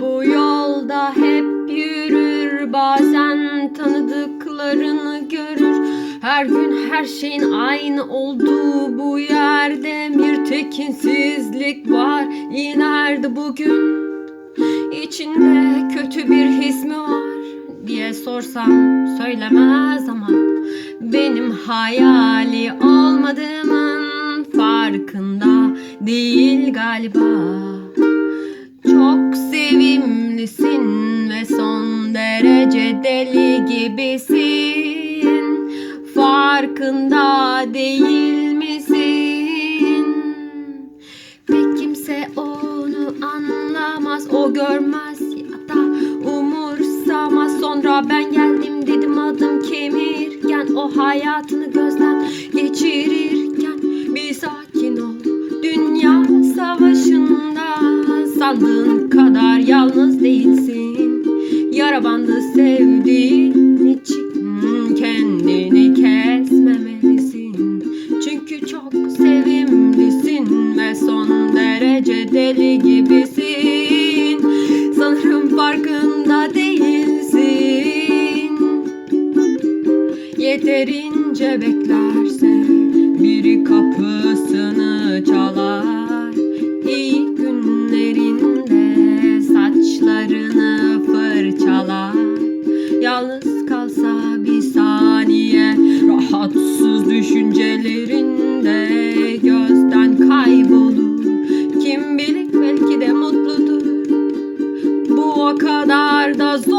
Bu yolda hep yürür. Bazen tanıdıklarını görür. Her gün her şeyin aynı olduğu bu yerde Bir tekinsizlik var. İnerdi bugün İçinde kötü bir his mi var diye sorsam söylemez ama benim hayali olmadığımın farkında değil galiba. Derece deli gibisin. Farkında değil misin? Pek kimse onu anlamaz, o görmez ya da umursamaz. Sonra ben geldim dedim adım kemirken, o hayatını gözden geçirirken bir sakin ol. Dünya savaşında sandığın kadar yalnız değilsin. Yara bandı sevdiğin için kendini kesmemelisin. Çünkü çok sevimlisin ve son derece deli gibisin. Sanırım farkında değilsin. Yeterince beklerse biri kapısını Yalnız kalsa bir saniye rahatsız düşüncelerinde gözden kaybolur. Kim bilir belki de mutludur. Bu o kadar da zor